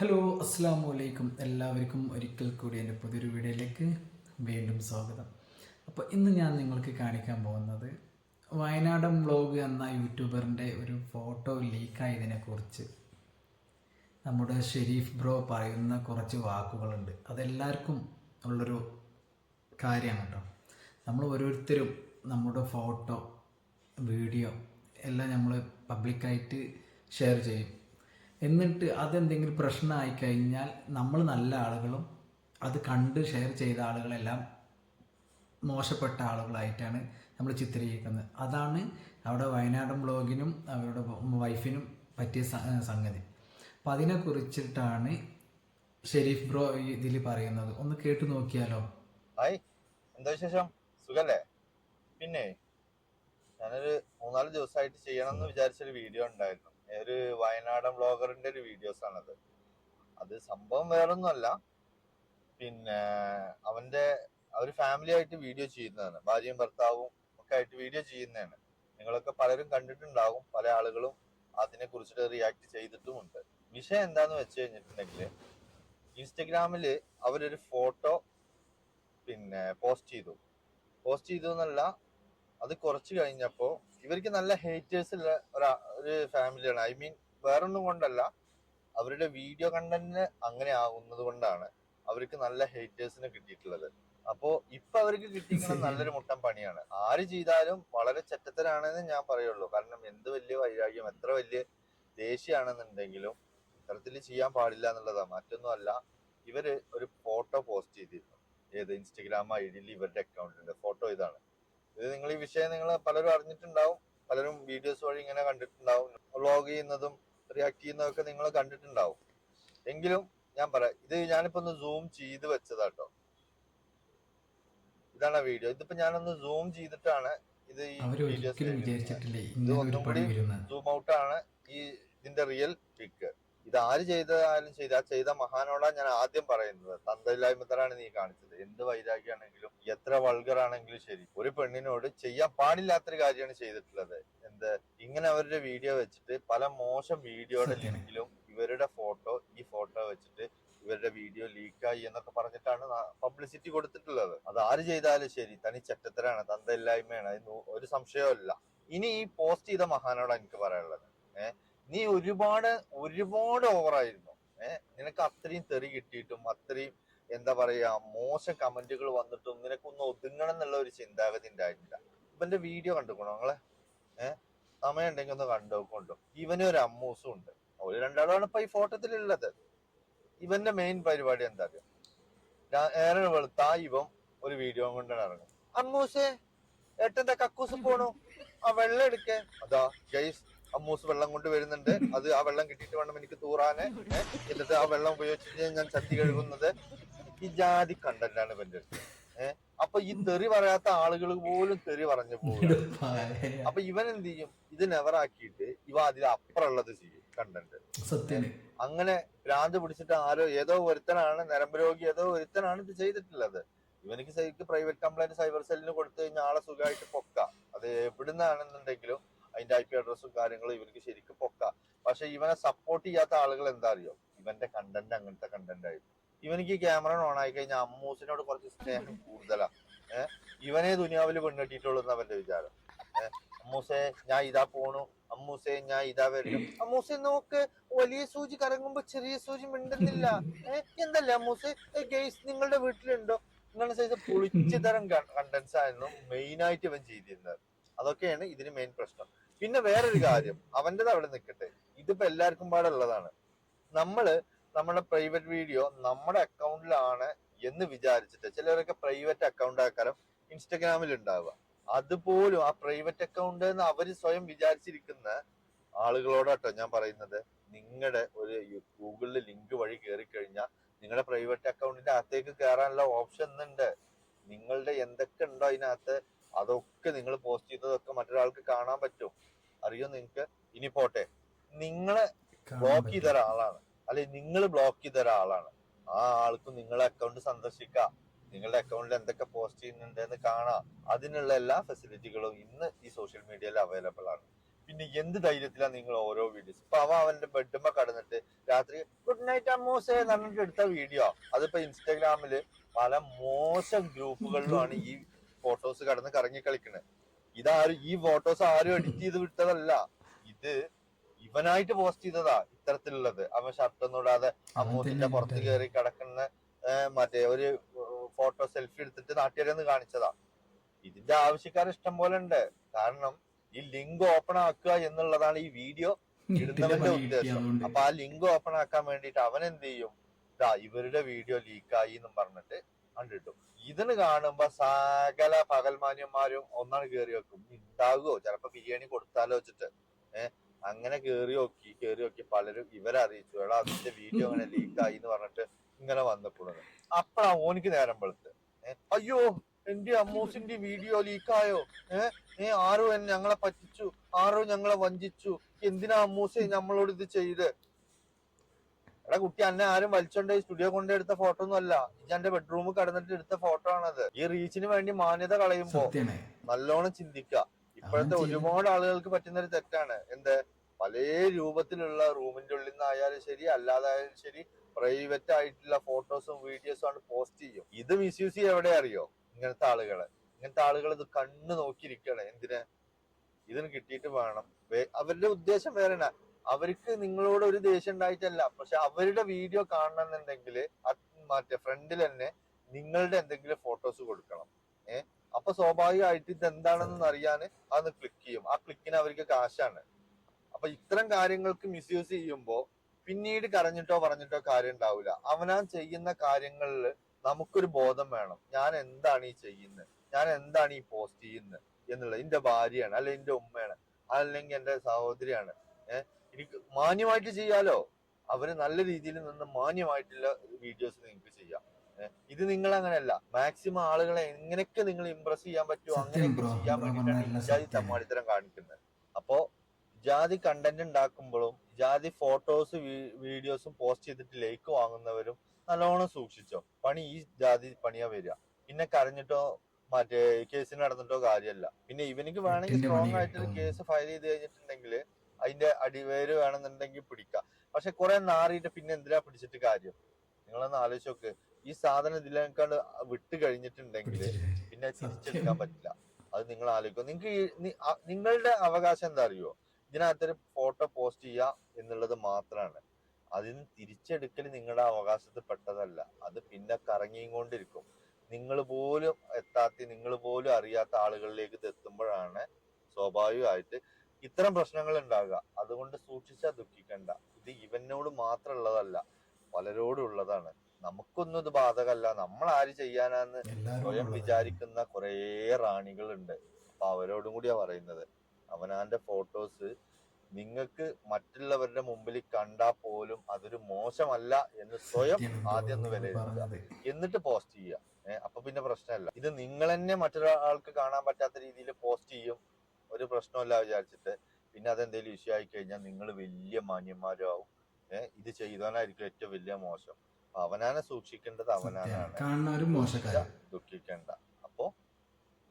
Hello അസ്സാം വലൈക്കും എല്ലാവർക്കും ഒരിക്കൽ കൂടി എന്റെ പുതിയൊരു വീഡിയോയിലേക്ക് വീണ്ടും സ്വാഗതം. അപ്പോൾ ഇന്ന് ഞാൻ നിങ്ങൾക്ക് കാണിക്കാൻ പോകുന്നത് വയനാടൻ വ്ളോഗ് എന്ന യൂട്യൂബറിന്റെ ഒരു ഫോട്ടോ ലീക്കായതിനെ കുറിച്ച് നമ്മുടെ ഷെരീഫ് ബ്രോ പറയുന്ന കുറച്ച് വാക്കുകളുണ്ട്. അതെല്ലാവർക്കും ഉള്ളൊരു കാര്യമാണ് കേട്ടോ. നമ്മൾ ഓരോരുത്തരും നമ്മുടെ ഫോട്ടോ വീഡിയോ എല്ലാം നമ്മൾ പബ്ലിക്കായിട്ട് ഷെയർ ചെയ്യും. എന്നിട്ട് അതെന്തെങ്കിലും പ്രശ്നമായി കഴിഞ്ഞാൽ നമ്മൾ നല്ല ആളുകളും അത് കണ്ട് ഷെയർ ചെയ്ത ആളുകളെല്ലാം മോശപ്പെട്ട ആളുകളായിട്ടാണ് നമ്മൾ ചിത്രീകരിക്കുന്നത്. അതാണ് അവിടെ വയനാടൻ ബ്ലോഗിനും അവരുടെ വൈഫിനും പറ്റിയ സംഗതി. അപ്പം അതിനെ കുറിച്ചിട്ടാണ് ഷെരീഫ് ബ്രോ ഇതിൽ പറയുന്നത്. ഒന്ന് കേട്ടു നോക്കിയാലോ? ഹായ് എന്താ വിശേഷം? സുഖല്ലേ? പിന്നെ ഞാനൊരു മൂന്നാൽ ദിവസമായിട്ട് ചെയ്യണം എന്ന് വിചാരിച്ചൊരു വീഡിയോ ഉണ്ടായിരുന്നു. ഒരു വയനാടൻ വ്ളോഗറിന്റെ ഒരു വീഡിയോസ് ആണത് അത് സംഭവം വേറൊന്നുമല്ല. പിന്നെ അവന്റെ അവർ ഫാമിലി ആയിട്ട് വീഡിയോ ചെയ്യുന്നതാണ്. ഭാര്യയും ഭർത്താവും ഒക്കെ ആയിട്ട് വീഡിയോ ചെയ്യുന്നതാണ്. നിങ്ങളൊക്കെ പലരും കണ്ടിട്ടുണ്ടാവും. പല ആളുകളും അതിനെ കുറിച്ചിട്ട് റിയാക്ട് ചെയ്തിട്ടുമുണ്ട്. വിഷയം എന്താന്ന് വെച്ച് കഴിഞ്ഞിട്ടുണ്ടെങ്കിൽ ഇൻസ്റ്റഗ്രാമിൽ അവരൊരു ഫോട്ടോ പിന്നെ പോസ്റ്റ് ചെയ്തു. പോസ്റ്റ് ചെയ്തു എന്നല്ല അത് കുറച്ച് കഴിഞ്ഞപ്പോ ഇവർക്ക് നല്ല ഹേറ്റേഴ്സ് ഉള്ള ഒരാ ഒരു ഫാമിലിയാണ് ഐ മീൻ വേറൊന്നും കൊണ്ടല്ല അവരുടെ വീഡിയോ കണ്ടന്റിന് അങ്ങനെ ആകുന്നത് കൊണ്ടാണ് അവർക്ക് നല്ല ഹേറ്റേഴ്സിന് കിട്ടിയിട്ടുള്ളത്. അപ്പോ ഇപ്പൊ അവർക്ക് കിട്ടിയിരിക്കുന്നത് നല്ലൊരു മുട്ടൻ പണിയാണ്. ആര് ചെയ്താലും വളരെ ചെറ്റത്തരാണെന്ന് ഞാൻ പറയുള്ളൂ. കാരണം എന്ത് വലിയ വൈരാഗ്യം എത്ര വലിയ ദേഷ്യമാണെന്നുണ്ടെങ്കിലും ഇത്തരത്തിൽ ചെയ്യാൻ പാടില്ല എന്നുള്ളതാണ് മറ്റൊന്നും അല്ല ഇവർ ഒരു ഫോട്ടോ പോസ്റ്റ് ചെയ്തിരുന്നു. ഏത് ഇൻസ്റ്റഗ്രാം ഐ ഡിയിൽ ഇവരുടെ അക്കൗണ്ടിന്റെ ഫോട്ടോ ഇതാണ്. ഇത് നിങ്ങൾ ഈ വിഷയം നിങ്ങൾ പലരും അറിഞ്ഞിട്ടുണ്ടാവും. പലരും വീഡിയോസ് വഴി ഇങ്ങനെ കണ്ടിട്ടുണ്ടാവും. വ്ളോഗ് ചെയ്യുന്നതും റിയാക്ട് ചെയ്യുന്നതൊക്കെ നിങ്ങൾ കണ്ടിട്ടുണ്ടാവും. എങ്കിലും ഞാൻ പറയാം ഇത് ഞാനിപ്പോ ഒന്ന് സൂം ചെയ്ത് വെച്ചതാട്ടോ. ഇതാണ് വീഡിയോ ഇതിപ്പോ ഞാനൊന്ന് സൂം ചെയ്തിട്ടാണ് ഇത് ഈ വീഡിയോസ് ഇത് ഒന്നും കൂടി സൂം ഔട്ട് ആണ് ഈ ഇതിന്റെ റിയൽ പിക്ക് ഇത് ആര് ചെയ്തതായാലും ചെയ്ത ആ ചെയ്ത മഹാനോടാണ് ഞാൻ ആദ്യം പറയുന്നത്. തന്തയില്ലായ്മത്തരാണ് നീ കാണിച്ചത്. എന്ത് വൈരാഗ്യാണെങ്കിലും എത്ര വൾഗർ ആണെങ്കിലും ശരി ഒരു പെണ്ണിനോട് ചെയ്യാൻ പാടില്ലാത്തൊരു കാര്യമാണ് ചെയ്തിട്ടുള്ളത്. എന്ത്? ഇങ്ങനെ അവരുടെ വീഡിയോ വെച്ചിട്ട് പല മോശം വീഡിയോയുടെ. ലിങ്കിലും ഇവരുടെ ഫോട്ടോ ഈ ഫോട്ടോ വെച്ചിട്ട് ഇവരുടെ വീഡിയോ ലീക്കായി എന്നൊക്കെ പറഞ്ഞിട്ടാണ് പബ്ലിസിറ്റി കൊടുത്തിട്ടുള്ളത്. അത് ആര് ചെയ്താലും ശരി തനി ചെറ്റത്തരാണ് തന്തയില്ലായ്മയാണ് ഒരു സംശയവുമില്ല. ഇനി ഈ പോസ്റ്റ് ചെയ്ത മഹാനോട് എനിക്ക് പറയാനുള്ളത്. ഏഹ് നീ ഒരുപാട് ഒരുപാട് ഓവറായിരുന്നു ഏഹ് നിനക്ക് അത്രയും തെറി കിട്ടിയിട്ടും അത്രയും എന്താ പറയാ മോശം കമന്റുകൾ വന്നിട്ടും നിനക്കൊന്ന് ഒതുങ്ങണം എന്നുള്ള ഒരു ചിന്താഗതി ഉണ്ടായിട്ടില്ല എന്റെ വീഡിയോ കണ്ടുക്കണോ നിങ്ങളെ? ഏഹ് സമയം ഉണ്ടെങ്കിൽ ഒന്ന് കണ്ടുകൊണ്ടു ഇവനും ഒരു അമ്മൂസും ഉണ്ട്. ഒരു രണ്ടാളാണ് ഇപ്പൊ ഈ ഫോട്ടോത്തിലുള്ളത്. ഇവന്റെ മെയിൻ പരിപാടി എന്താ ഏറെ വെളുത്താ ഇവൻ ഒരു വീഡിയോ കൊണ്ടാണ് ഇറങ്ങും അമ്മൂസേ ഏട്ടന്റെ കക്കൂസ് പോണു? ആ വെള്ളം എടുക്കേ. അതാ ഗൈസ് അമ്മൂസ് വെള്ളം കൊണ്ട് വരുന്നുണ്ട്. അത് ആ വെള്ളം കിട്ടിയിട്ട് വേണം എനിക്ക് തൂറാന്. എന്നിട്ട് ആ വെള്ളം ഉപയോഗിച്ചിട്ട് ഞാൻ ചത്തി കഴുകുന്നത്. ഈ ജാതി കണ്ടന്റാണ് ഇവന്റെ അടുത്ത്. ഏഹ് അപ്പൊ ഈ തെറി പറയാത്ത ആളുകൾ പോലും തെറി പറഞ്ഞു പോകും അപ്പൊ ഇവൻ എന്ത് ചെയ്യും? ഇത് നെവറാക്കിയിട്ട് ഇവ അതിൽ അപ്പുറമുള്ളത് ചെയ്യും കണ്ടന്റ് സത്യം അങ്ങനെ ഭ്രാന്ത് പിടിച്ചിട്ട് ആരോ ഏതോ ഒരുത്തനാണ് നരമ്പ് രോഗി ഏതോ ഒരുത്തനാണ് ഇത് ചെയ്തിട്ടുള്ളത്. ഇവനിക്ക് ശരിക്കും പ്രൈവറ്റ് കംപ്ലൈന്റ് സൈബർ സെല്ലിന് കൊടുത്തു കഴിഞ്ഞാൽ ആളെ സുഖമായിട്ട് പൊക്ക. അത് എവിടുന്നാണെന്നുണ്ടെങ്കിലും അതിന്റെ ഐ പി അഡ്രസ്സും കാര്യങ്ങളും ഇവർക്ക് ശരിക്കും പൊക്ക. പക്ഷെ ഇവനെ സപ്പോർട്ട് ചെയ്യാത്ത ആളുകൾ എന്താ അറിയോ ഇവന്റെ കണ്ടന്റ് അങ്ങനത്തെ കണ്ടന്റ് ആയിരുന്നു ഇവനിക്ക് ക്യാമറ ഓൺ ആയി കഴിഞ്ഞാൽ അമ്മൂസിനോട് കുറച്ച് സ്നേഹം കൂടുതലാ. ഏഹ്? ഇവനെ ദുനിയാവിൽ പെണ്ണിട്ടിട്ടുള്ളൂ അവന്റെ വിചാരം. ഏഹ്? അമ്മൂസേ ഞാൻ ഇതാ പോണു. അമ്മൂസേ ഞാൻ ഇതാ വരുന്നു അമ്മൂസെ നോക്ക് വലിയ സൂചി കറങ്ങുമ്പോ ചെറിയ സൂചി മിണ്ടുന്നില്ല. ഏഹ്? എന്തല്ലേ അമ്മൂസെ? ഗെയ്സ് നിങ്ങളുടെ വീട്ടിലുണ്ടോ? നിങ്ങളുടെ സൈസ് പൊളിച്ച തരം കണ്ടൻസ് ആയിരുന്നു മെയിൻ ആയിട്ട് ഇവൻ ചെയ്തിരുന്നത്. അതൊക്കെയാണ് ഇതിന് മെയിൻ പ്രശ്നം. പിന്നെ വേറൊരു കാര്യം അവന്റെത് അവിടെ നിൽക്കട്ടെ ഇതിപ്പോ എല്ലാവർക്കും പാടുള്ളതാണ്. നമ്മൾ നമ്മുടെ പ്രൈവറ്റ് വീഡിയോ നമ്മുടെ അക്കൗണ്ടിലാണ് എന്ന് വിചാരിച്ചിട്ട് ചിലരൊക്കെ പ്രൈവറ്റ് അക്കൗണ്ട് ആക്കാനും ഇൻസ്റ്റഗ്രാമിൽ ഉണ്ടാവുക. അതുപോലും ആ പ്രൈവറ്റ് അക്കൗണ്ട് എന്ന് അവർ സ്വയം വിചാരിച്ചിരിക്കുന്ന ആളുകളോടാട്ടോ ഞാൻ പറയുന്നത്. നിങ്ങളുടെ ഒരു ഗൂഗിളിൽ ലിങ്ക് വഴി കയറി കഴിഞ്ഞാൽ നിങ്ങളുടെ പ്രൈവറ്റ് അക്കൗണ്ടിന്റെ അകത്തേക്ക് കയറാനുള്ള ഓപ്ഷൻ ഉണ്ട്. നിങ്ങളുടെ എന്തൊക്കെ ഉണ്ടോ അതിനകത്ത് അതൊക്കെ നിങ്ങൾ പോസ്റ്റ് ചെയ്തതൊക്കെ മറ്റൊരാൾക്ക് കാണാൻ പറ്റും. അറിയോ നിങ്ങൾക്ക്? ഇനി പോട്ടെ. നിങ്ങളെ ബ്ലോക്ക് ചെയ്ത ഒരാളാണ്. അല്ലെ നിങ്ങൾ ബ്ലോക്ക് ചെയ്ത ഒരാളാണ്. ആ ആൾക്ക് നിങ്ങളെ അക്കൗണ്ട് സന്ദർശിക്കാം. നിങ്ങളുടെ അക്കൗണ്ടിൽ എന്തൊക്കെ പോസ്റ്റ് ചെയ്യുന്നുണ്ട് എന്ന് കാണാം. അതിനുള്ള എല്ലാ ഫെസിലിറ്റികളും ഇന്ന് ഈ സോഷ്യൽ മീഡിയയിൽ അവൈലബിൾ ആണ്. പിന്നെ എന്ത് ധൈര്യത്തിലാണ് നിങ്ങൾ ഓരോ വീഡിയോസ് ഇപ്പൊ അവ അവന്റെ ബെഡ്മ കടന്നിട്ട് രാത്രി ഗുഡ് നൈറ്റ് അമ്മൂസേ എന്ന് പറഞ്ഞിട്ട് എടുത്ത വീഡിയോ അതിപ്പോ ഇൻസ്റ്റാഗ്രാമിൽ പല മോശം ഗ്രൂപ്പുകളിലുമാണ് ഈ ഫോട്ടോസ് കടന്ന് കറങ്ങി കളിക്കണേ. ഇതാരും ഈ ഫോട്ടോസ് ആരും എഡിറ്റ് ചെയ്ത് വിട്ടതല്ല. ഇത് ഇവനായിട്ട് പോസ്റ്റ് ചെയ്തതാ ഇത്തരത്തിലുള്ളത്. അവൻ ഷർട്ട് ഒന്നും ഇടാതെ അമ്മൂസിന്റെ പുറത്ത് കയറി കിടക്കുന്ന മറ്റേ ഒരു ഫോട്ടോ സെൽഫി എടുത്തിട്ട് നാട്ടുകാരെന്ന് കാണിച്ചതാ. ഇതിന്റെ ആവശ്യക്കാർ ഇഷ്ടം പോലെ ഉണ്ട്. കാരണം ഈ ലിങ്ക് ഓപ്പൺ ആക്കുക എന്നുള്ളതാണ് ഈ വീഡിയോ ഇടുന്നവന്റെ ഉദ്ദേശം. അപ്പൊ ആ ലിങ്ക് ഓപ്പൺ ആക്കാൻ വേണ്ടിട്ട് അവൻ എന്ത് ചെയ്യും ഇവരുടെ വീഡിയോ ലീക്കായി എന്നും പറഞ്ഞിട്ട് കണ്ടിട്ടു ഇതിന് കാണുമ്പോ സകല പകൽമാന്യന്മാരും ഒന്നാണ് കേറി വെക്കും ഉണ്ടാകുമോ ചിലപ്പോ ബിരിയാണി കൊടുത്താലോ വെച്ചിട്ട്. ഏഹ് അങ്ങനെ കേറി നോക്കി കേറി നോക്കി പലരും ഇവരറിയിച്ചു. എടാ അതിന്റെ വീഡിയോ അങ്ങനെ ലീക്കായി എന്ന് പറഞ്ഞിട്ട് ഇങ്ങനെ വന്നപ്പോഴത് അപ്പഴാ ഓനിക്ക് നേരം വെളുത്ത്. അയ്യോ എന്റെ അമ്മൂസിന്റെ വീഡിയോ ലീക്കായോ ഏഹ് ഏ? ആരോ എന്നെ ഞങ്ങളെ പറ്റിച്ചു ആരോ ഞങ്ങളെ വഞ്ചിച്ചു. എന്തിനാ അമ്മൂസെ നമ്മളോട് ഇത് ചെയ്ത്? എടാ കുട്ടി അന്നെ ആരും വലിച്ചോണ്ട് സ്റ്റുഡിയോ കൊണ്ട് എടുത്ത ഫോട്ടോ ഒന്നും അല്ല. ഇത് എന്റെ ബെഡ്റൂമിൽ കടന്നിട്ട് എടുത്ത ഫോട്ടോ ആണത്. ഈ റീച്ചിന് വേണ്ടി മാന്യത കളയുമ്പോ നല്ലോണം ചിന്തിക്കുക ഇപ്പോഴത്തെ ഒരുപാട് ആളുകൾക്ക് പറ്റുന്ന ഒരു തെറ്റാണ്. എന്ത്? പല രൂപത്തിലുള്ള റൂമിന്റെ ഉള്ളിൽ നിന്നായാലും ശരി അല്ലാതായാലും ശരി പ്രൈവറ്റ് ആയിട്ടുള്ള ഫോട്ടോസും വീഡിയോസും ആണ് പോസ്റ്റ് ചെയ്യും. ഇത് മിസ്യൂസ് ചെയ്യാൻ എവിടെ അറിയോ? ഇങ്ങനത്തെ ആളുകൾ. ഇങ്ങനത്തെ ആളുകൾ ഇത് കണ്ണു നോക്കിയിരിക്കണേ എന്തിനാ? ഇതിന് കിട്ടിയിട്ട് വേണം. അവരുടെ ഉദ്ദേശം വേറെ അവർക്ക് നിങ്ങളോട് ഒരു ദേഷ്യം ഉണ്ടായിട്ടല്ല. പക്ഷെ അവരുടെ വീഡിയോ കാണണമെന്നുണ്ടെങ്കിൽ മറ്റേ ഫ്രണ്ടിൽ തന്നെ നിങ്ങളുടെ എന്തെങ്കിലും ഫോട്ടോസ് കൊടുക്കണം. ഏഹ് അപ്പൊ സ്വാഭാവികമായിട്ട് ഇത് എന്താണെന്ന് അറിയാൻ അതൊന്ന് ക്ലിക്ക് ചെയ്യും. ആ ക്ലിക്കിന് അവർക്ക് കാശാണ്. അപ്പൊ ഇത്തരം കാര്യങ്ങൾക്ക് മിസ്യൂസ് ചെയ്യുമ്പോൾ പിന്നീട് കരഞ്ഞിട്ടോ പറഞ്ഞിട്ടോ കാര്യം ഉണ്ടാവില്ല അവനാൻ ചെയ്യുന്ന കാര്യങ്ങളിൽ നമുക്കൊരു ബോധം വേണം. ഞാൻ എന്താണ് ഈ ചെയ്യുന്നത് ഞാൻ എന്താണ് ഈ പോസ്റ്റ് ചെയ്യുന്നത് എന്നുള്ളത്. എന്റെ ഭാര്യയാണ് അല്ലെ എന്റെ ഉമ്മയാണ് അല്ലെങ്കിൽ എന്റെ സഹോദരിയാണ്. ഏഹ് എനിക്ക് മാന്യമായിട്ട് ചെയ്യാലോ? അവർ നല്ല രീതിയിൽ നിന്ന് മാന്യമായിട്ടുള്ള വീഡിയോസ് നിങ്ങൾക്ക് ചെയ്യാം. ഇത് നിങ്ങൾ അങ്ങനെയല്ല മാക്സിമം ആളുകളെ എങ്ങനെയൊക്കെ നിങ്ങൾ ഇംപ്രസ് ചെയ്യാൻ പറ്റുമോ അങ്ങനെ അങ്ങനെയൊക്കെ ചെയ്യാൻ വേണ്ടിയിട്ടാണ് ജാതി. തമ്മാടിത്തരം കാണിക്കുന്നത്. അപ്പോ ജാതി കണ്ടന്റ് ഉണ്ടാക്കുമ്പോഴും ജാതി ഫോട്ടോസ് വീഡിയോസും പോസ്റ്റ് ചെയ്തിട്ട് ലൈക്ക് വാങ്ങുന്നവരും നല്ലോണം സൂക്ഷിച്ചോ. പണി ഈ ജാതി പണിയാ വരിക. പിന്നെ കരഞ്ഞിട്ടോ മറ്റേ കേസിന് നടന്നിട്ടോ കാര്യമല്ല പിന്നെ ഇവനിക്ക് വേണമെങ്കിൽ സ്ട്രോങ് ആയിട്ടൊരു കേസ് ഫയൽ ചെയ്ത് കഴിഞ്ഞിട്ടുണ്ടെങ്കിൽ അതിന്റെ അടിവേര് വേണമെന്നുണ്ടെങ്കിൽ പിടിക്കാം. പക്ഷെ കുറെ നാറിയിട്ട് പിന്നെ എന്തിനാ പിടിച്ചിട്ട് കാര്യം? നിങ്ങളൊന്ന് ആലോചിച്ച് നോക്ക്. ഈ സാധനം ഇതിലേക്കാണ്ട് വിട്ട് കഴിഞ്ഞിട്ടുണ്ടെങ്കിൽ പിന്നെ തിരിച്ചെടുക്കാൻ പറ്റില്ല. അത് നിങ്ങൾ ആലോചിക്കും. നിങ്ങൾക്ക് നിങ്ങളുടെ അവകാശം എന്താ അറിയോ? ഇതിനകത്തൊരു ഫോട്ടോ പോസ്റ്റ് ചെയ്യുക എന്നുള്ളത് മാത്രമാണ് അതിന് തിരിച്ചെടുക്കൽ നിങ്ങളുടെ അവകാശത്തിൽ പെട്ടതല്ല. അത് പിന്നെ കറങ്ങിയും കൊണ്ടിരിക്കും. നിങ്ങൾ പോലും എത്താത്ത നിങ്ങൾ പോലും അറിയാത്ത ആളുകളിലേക്ക് ഇത് എത്തുമ്പോഴാണ് സ്വാഭാവികമായിട്ട് ഇത്തരം പ്രശ്നങ്ങൾ ഉണ്ടാകുക അതുകൊണ്ട് സൂക്ഷിച്ചാൽ ദുഃഖിക്കണ്ട. ഇത് ഇവനോട് മാത്രമുള്ളതല്ല പലരോടും ഉള്ളതാണ്. നമുക്കൊന്നും ഇത് ബാധകല്ല നമ്മൾ ആര് ചെയ്യാനാന്ന് സ്വയം വിചാരിക്കുന്ന കുറേ റാണികളുണ്ട്. അപ്പൊ അവരോടും കൂടിയാ പറയുന്നത്. അവനാന്റെ ഫോട്ടോസ് നിങ്ങൾക്ക് മറ്റുള്ളവരുടെ മുമ്പിൽ കണ്ടാ പോലും അതൊരു മോശമല്ല എന്ന് സ്വയം ആദ്യം ഒന്ന് വിലയിരുത്തുക. എന്നിട്ട് പോസ്റ്റ് ചെയ്യുക. ഏഹ് അപ്പൊ പിന്നെ പ്രശ്നമല്ല. ഇത് നിങ്ങൾ തന്നെ മറ്റൊരാൾക്ക് കാണാൻ പറ്റാത്ത രീതിയിൽ പോസ്റ്റ് ചെയ്യും. ഒരു പ്രശ്നമല്ല വിചാരിച്ചിട്ട് പിന്നെ അതെന്തെങ്കിലും ഇഷ്യൂ ആയി കഴിഞ്ഞാൽ നിങ്ങൾ വലിയ മാന്യന്മാരാവും. ഏഹ് ഇത് ചെയ്തവനായിരിക്കും ഏറ്റവും വലിയ മോശം. അവനാനെ സൂക്ഷിക്കേണ്ടത് അവനാനാണ്. ദുഃഖിക്കേണ്ട. അപ്പോ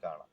കാണാം.